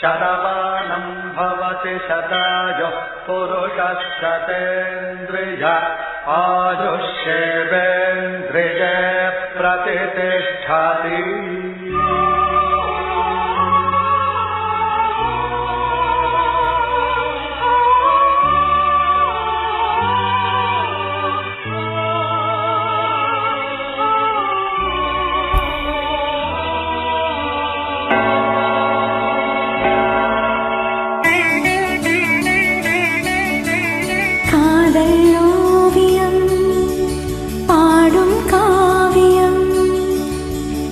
शतमानम् भवति शताजुः पुरुषशतेन्द्रिय। आयुष्येवेन्द्रिय प्रतिष्ठति।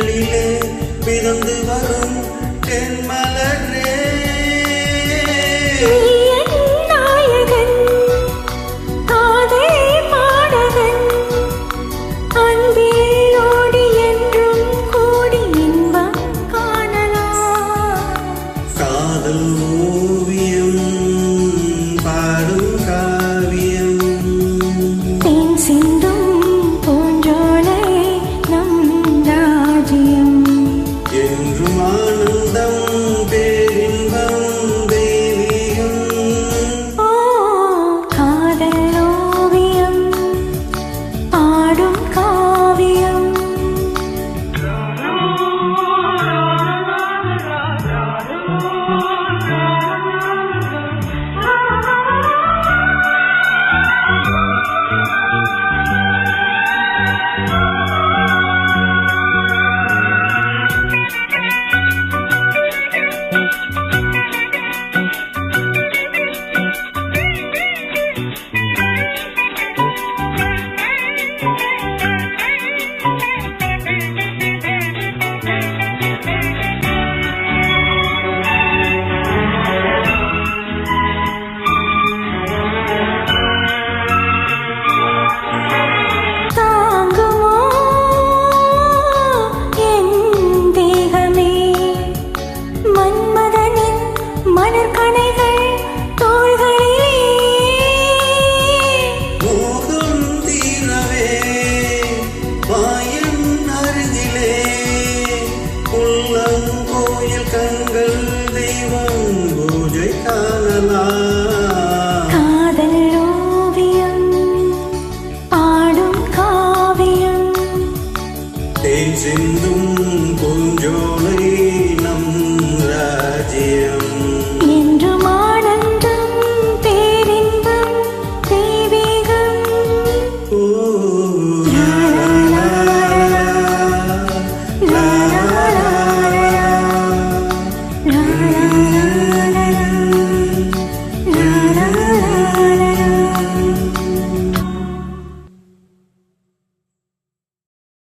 இதழ்களிலே மிதந்து வரும் தென்மலரே.